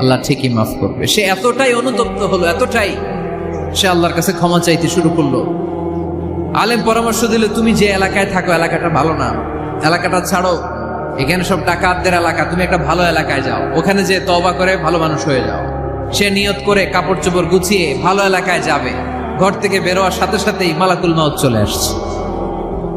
আল্লাহ ঠিকই মাফ করবে। সে এতটাই অনুতপ্ত হলো, এতটাই সে আল্লাহর কাছে ক্ষমা চাইতে শুরু করল। আলেম পরামর্শ দিলে, তুমি যে এলাকায় থাকো, এলাকাটা ভালো না। এলাকাটা ছাড়ো। এখানে সব ডাকাতদের এলাকা। তুমি একটা ভালো এলাকায় যাও। ওখানে যে তওবা করে, ভালো মানুষ হয়ে যাও। সে নিয়ত করে কাপড় চোপড় গুছিয়ে ভালো এলাকায় যাবে। ঘর থেকে বেরোয়ার সাথে সাথেই মালাকুল মাউত চলে আসছে।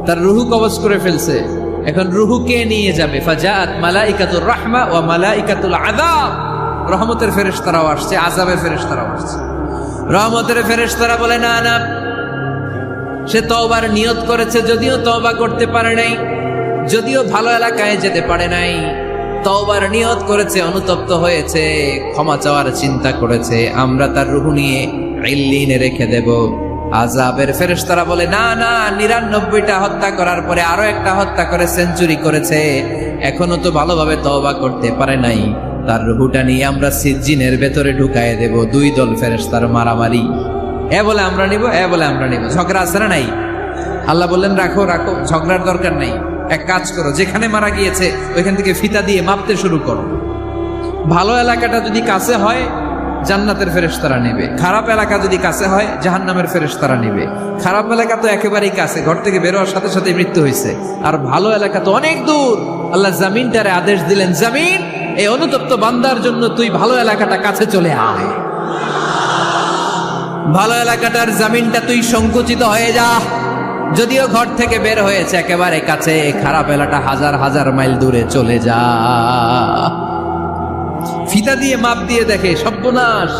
তার রুহু কবজ করে ফেলছে। এখন রুহু কে নিয়ে যাবে? ফাজাত মালাইকাতুর রাহমা ওয়া মালাইকাতুল আযাব। রহমতের ফেরেশতারাও আসছে, আযাবের ফেরেশতারাও আসছে। রহমতের ফেরেশতারা বলে, না না, সে তওবার নিয়ত করেছে, যদিও তওবা করতে পারে নাই, যদিও ভালো এলাকায় যেতে পারে নাই, তওবার নিয়ত করেছে, অনুতপ্ত হয়েছে, ক্ষমা চাওয়ার চিন্তা করেছে, আমরা তার রুহু নিয়ে ইল্লিনে রেখে দেব। আজাবের ফেরেশতারা বলে, না না, নিরানব্বইটা হত্যা করার পরে আরও একটা হত্যা করে, সেঞ্চুরি করেছে, এখনও তো ভালোভাবে তওবা করতে পারে নাই। তার রুহুটা নিয়ে আমরা সিজ্জিনের ভেতরে ঢুকায় দেব, দুই দল ফেরেশতার মারামারি। এ বলে আমরা নিব, এ বলে আমরা নিব। ঝগড়া আছে নাই? আল্লাহ বললেন, রাখো রাখো, ঝগড়ার দরকার নেই। এক কাজ করো, যেখানে মারা গিয়েছে, ওইখান থেকে ফিতা দিয়ে মাপতে শুরু করো। ভালো এলাকাটা যদি কাছে হয়, জান্নাতের ফেরেশতারা নেবে। খারাপ এলাকা যদি কাছে হয়, জাহান্নামের ফেরেশতারা নেবে। খারাপ এলাকা তো একেবারেই কাছে, ঘর থেকে বেরোয়ার সাথে সাথে মৃত্যু হয়েছে। আর ভালো এলাকা তো অনেক দূর। আল্লাহ জামিনটারে আদেশ দিলেন, জামিন এই অনুতপ্ত বান্দার জন্য তুই ভালো এলাকাটা কাছে চলে আয়। ভালো এলাকাটার জামিনটা তুই সংকুচিত হয়ে যা। যদিও ঘর থেকে বের হয়েছে, একেবারে কাছে। খারাপ এলাকা হাজার হাজার মাইল দূরে চলে যা। ফিতা দিয়ে মাপ দিয়ে দেখে, সর্বনাশ।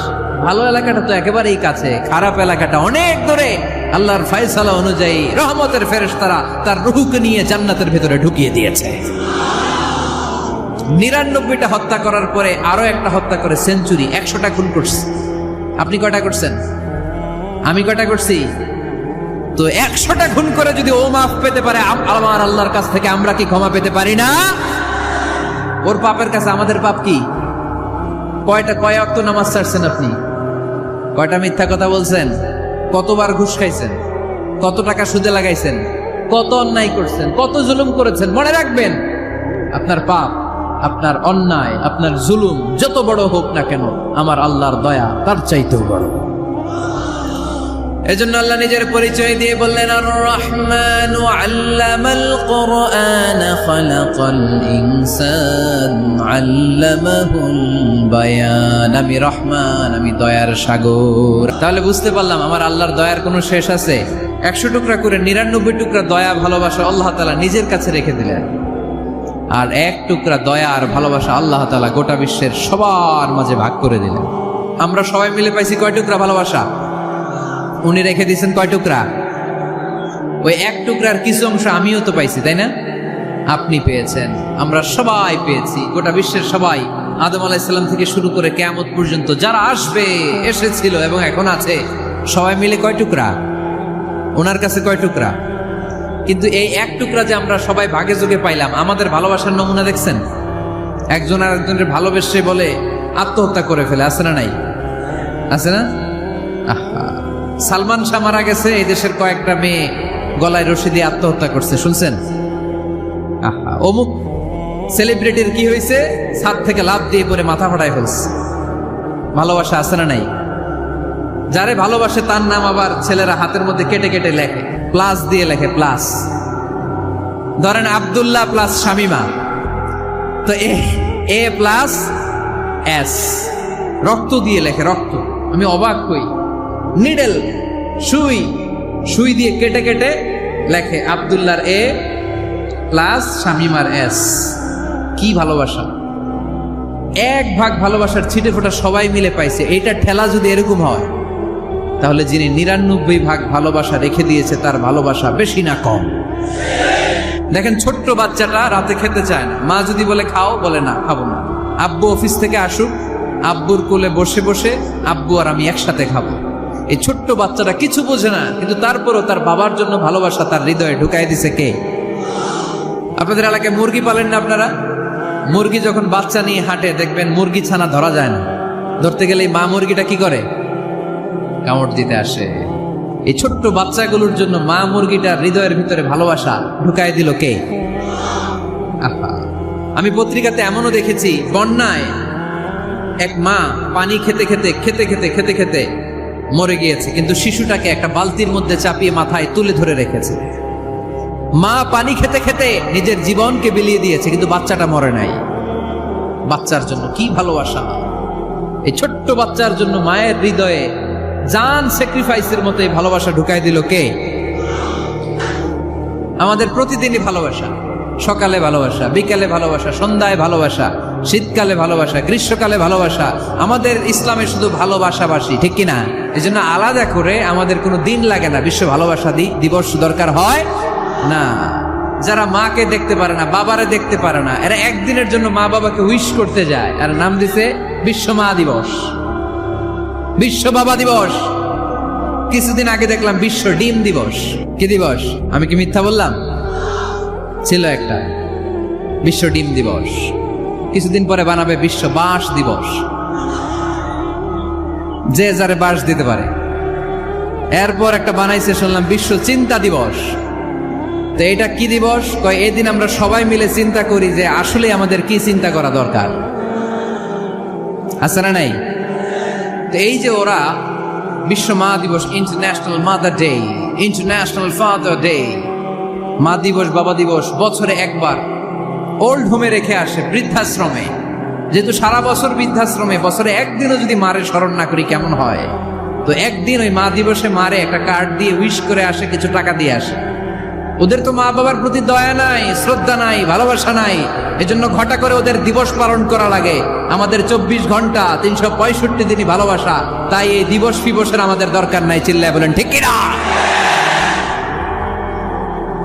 ভালো এলাকাটা তো একেবারেই কাছে। খারাপ এলাকাটা অনেক দূরে। আল্লাহর ফয়সালা অনুযায়ী রহমতের ফেরেশতারা তার রুহুকে নিয়ে জান্নাতের ভেতরে ঢুকিয়ে দিয়েছে। নিরানব্বইটা হত্যা করার পরে আরও একটা হত্যা করে সেঞ্চুরি, একশোটা খুন করছে। আপনি কয়টা করছেন? আমি কয়টা করছি? তো একশোটা খুন করে যদি ও মাফ পেতে পারে, আম- আমার আল্লাহর কাছ থেকে আমরা কি ক্ষমা পেতে পারি না? ওর পাপের কাছে আমাদের পাপ কি? কয়টা, কয় অক্ত নামাজ ছাড়ছেন আপনি? কয়টা মিথ্যা কথা বলছেন? কতবার ঘুষ খাইছেন? কত টাকা সুদে লাগাইছেন? কত অন্যায় করছেন? কত জুলুম করেছেন? মনে রাখবেন, আপনার পাপ আপনার অন্যায়, আপনার জুলুম যত বড় হোক না কেন, আমার আল্লাহর দয়া তার চাইতেও বড়। এজন্য আল্লাহ নিজের পরিচয় দিয়ে বললেন আর রহমান আল্লামাল বায়ান। আমি রহমান, আমি দয়ার সাগর। তাহলে বুঝতে পারলাম আমার আল্লাহর দয়ার কোনো শেষ আছে। একশো টুকরা করে নিরানব্বই টুকরা দয়া ভালোবাসা আল্লাহ তালা নিজের কাছে রেখে দিলেন। আর এক টুকরা দয়া আর ভালোবাসা আল্লাহ তাআলা গোটা বিশ্বের সবার মাঝে ভাগ করে দিলেন। আমরা সবাই মিলে পাইছি কয় টুকরা ভালোবাসা? উনি রেখে দিয়েছেন কয় টুকরা? ওই এক টুকরার কিছু অংশ আমিও তো পাইছি, তাই না? আপনি পেয়েছেন, আমরা সবাই পেয়েছি, গোটা বিশ্বের সবাই। আদম আলাইসাল্লাম থেকে শুরু করে কেয়ামত পর্যন্ত যারা আসবে, এসেছিল এবং এখন আছে, সবাই মিলে কয় টুকরা? ওনার কাছে কয় টুকরা? কিন্তু এই এক টুকরা যে আমরা সবাই ভাগে যোগে পাইলাম, আমাদের ভালোবাসার নমুনা দেখছেন? একজন আর একজনের ভালোবেসে বলে আত্মহত্যা করে ফেলে, আছে না নাই? আছে না? আহা। সালমান শাহ মারা গেছে, এই দেশের কয়েকটা মেয়ে গলায় রশি দিয়ে আত্মহত্যা করছে, শুনছেন? আহা। অমুক সেলিব্রিটির কি হয়েছে ছাদ থেকে লাভ দিয়ে পরে মাথা ফাটায় ফেলছে। ভালোবাসা আছে না নাই? যারে ভালোবাসে তার নাম আবার ছেলেরা হাতের মধ্যে কেটে কেটে লেখে। প্লাস দিয়ে লেখে প্লাস। ধরেন আব্দুল্লাহ প্লাস শামিমা। তো এ এ প্লাস এস। রক্ত দিয়ে লেখে রক্ত। আমি অবাক হই। নিডেল, সুই। সুই দিয়ে কেটে কেটে লেখে আব্দুল্লাহর এ প্লাস শামিমার এস। কি ভালোবাসা। এক ভাগ ভালোবাসার ছিটে ফোটা সবাই মিলে পাইছে। এইটা ঠেলা যদি এরকম হয়। তাহলে যিনি নিরানব্বই ভাগ ভালোবাসা রেখে দিয়েছে, তার ভালোবাসা বেশি না কম। দেখেন, ছোট্ট বাচ্চাটা রাতে খেতে চায় না। মা যদি বলে, খাও, বলে, না, খাব না। আব্বু অফিস থেকে আসুক, আব্বুর কোলে বসে বসে আব্বু আর আমি একসাথে খাব। এই ছোট্ট বাচ্চাটা কিছু বোঝে না, কিন্তু তারপরও তার বাবার জন্য ভালোবাসা তার হৃদয়ে ঢুকাই দিছে কে? আপনাদের এলাকায় মুরগি পালেন না আপনারা? মুরগি যখন বাচ্চা নিয়ে হাঁটে, দেখবেন মুরগি ছানা ধরা যায় না। ধরতে গেলে মা মুরগিটা কি করে? কামড় দিতে আসে। এই ছোট্ট বাচ্চাগুলোর জন্য মা মুরগিটার হৃদয়ের ভিতরে ভালোবাসা ঢুকাই দিল কে। আমি পত্রিকাতে এমনও দেখেছি, বন্যায় এক মা পানি খেতে খেতে খেতে খেতে খেতে খেতে মরে গিয়েছে। কিন্তু শিশুটাকে একটা বালতির মধ্যে চাপিয়ে মাথায় তুলে ধরে রেখেছে। মা পানি খেতে খেতে নিজের জীবনকে বিলিয়ে দিয়েছে, কিন্তু বাচ্চাটা মরে নাই। বাচ্চার জন্য কি ভালোবাসা। এই ছোট্ট বাচ্চার জন্য মায়ের হৃদয়ে জান স্যাক্রিফাইসের মতো এই ভালোবাসা ঢুকাই দিল কে? আমাদের প্রতিদিনই ভালোবাসা, সকালে ভালোবাসা, বিকালে ভালোবাসা, সন্ধ্যায় ভালোবাসা, শীতকালে ভালোবাসা, গ্রীষ্মকালে ভালোবাসা, আমাদের ইসলামে শুধু ভালোবাসাবাসী, ঠিক কিনা? এই জন্য আলাদা করে আমাদের কোনো দিন লাগে না, বিশ্ব ভালোবাসা দিবস দরকার হয় না। যারা মাকে দেখতে পারে না, বাবারে দেখতে পারে না, এরা একদিনের জন্য মা বাবাকে উইশ করতে যায়। আর নাম দিছে বিশ্ব মা দিবস। বিশ্ব বাবা দিবস। কিছুদিন আগে দেখলাম বিশ্ব ডিম দিবস। কি দিবস? আমি কি মিথ্যা বললাম? ছিল একটা। বিশ্ব ডিম দিবস। কিছুদিন পরে বানাবে বিশ্ব বাঁশ দিবস। যে যারে বাঁশ দিতে পারে। এরপর একটা বানাইছে, শুনলাম বিশ্ব চিন্তা দিবস। তো এটা কি দিবস? কয়, এদিন আমরা সবাই মিলে চিন্তা করি যে আসলে আমাদের কি চিন্তা করা দরকার। না নাই? তো এই যে ওরা বিশ্ব মা দিবস international mother day international father day মা দিবস, বাবা দিবস, বছরে একবার ওল্ড হোমে রেখে আসে বৃদ্ধাশ্রমে। যেহেতু সারা বছর বৃদ্ধাশ্রমে, বছরে একদিনও যদি মারে স্মরণ না করি, কেমন হয়? তো একদিন ওই মা দিবসে মারে, একটা কার্ড দিয়ে উইশ করে আসে, কিছু টাকা দিয়ে আসে। ওদের তো মা বাবার প্রতি দয়া নাই, শ্রদ্ধা নাই, ভালোবাসা নাই। এজন্য ঘটা করে ওদের দিবস পালন করা লাগে। আমাদের চব্বিশ ঘণ্টা, তিনশো পঁয়ষট্টি দিনই ভালোবাসা। তাই এই দিবস ফিবসের আমাদের দরকার নাই, চিল্লায় বলেন, ঠিক কিনা?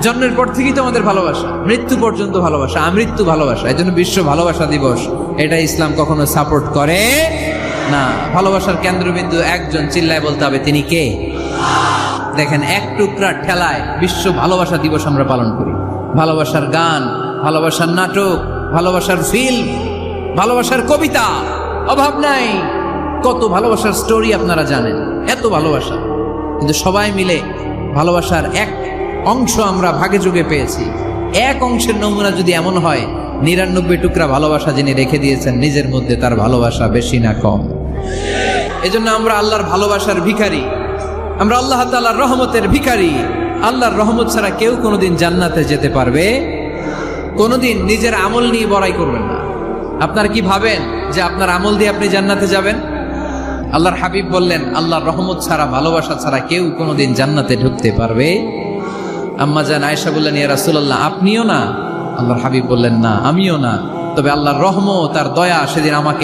জন্মের পর থেকেই তো আমাদের ভালোবাসা। মৃত্যু পর্যন্ত ভালোবাসা, আমৃত্যু ভালোবাসা। এই জন্য বিশ্ব ভালোবাসা দিবস। এটা ইসলাম কখনো সাপোর্ট করে না। ভালোবাসার কেন্দ্রবিন্দু একজন, চিল্লায় বলতে হবে, তিনি কে? দেখেন, এক টুকরা ঠেলায় বিশ্ব ভালোবাসা দিবস আমরা পালন করি। ভালোবাসার গান, ভালোবাসার নাটক, ভালোবাসার ফিল্ম ভালোবাসার কবিতা, অভাব নাই। কত ভালোবাসার স্টোরি আপনারা জানেন, এত ভালোবাসা। কিন্তু সবাই মিলে ভালোবাসার এক অংশ আমরা ভাগে যুগে পেয়েছি। এক অংশের নমুনা যদি এমন হয়, নিরানব্বই টুকরা ভালোবাসা যিনি রেখে দিয়েছেন, নিজের মধ্যে তার ভালোবাসা বেশি না কম। এজন্য আমরা আল্লাহর ভালোবাসার ভিখারি। আমরা আল্লাহ তাআলার রহমতের ভিখারি। আল্লাহর রহমত ছাড়া কেউ কোনোদিন জান্নাতে যেতে পারবে। কোনোদিন নিজের আমল নিয়ে বড়াই করবেন না। আপনার কি ভাবেন যে আপনার আমল দিয়ে আপনি জান্নাতে যাবেন? আল্লাহর হাবিব বললেন, আল্লাহর রহমত ছাড়া, ভালোবাসা ছাড়া কেউ কোনোদিন জান্নাতে ঢুকতে পারবে। আম্মা জান আয়েশা বললেন, ইয়া রাসূলুল্লাহ, আপনিও না? আল্লাহর হাবিব বললেন, না, আমিও না। তবে আল্লাহর রহমত আর দয়া সেদিন আমাকে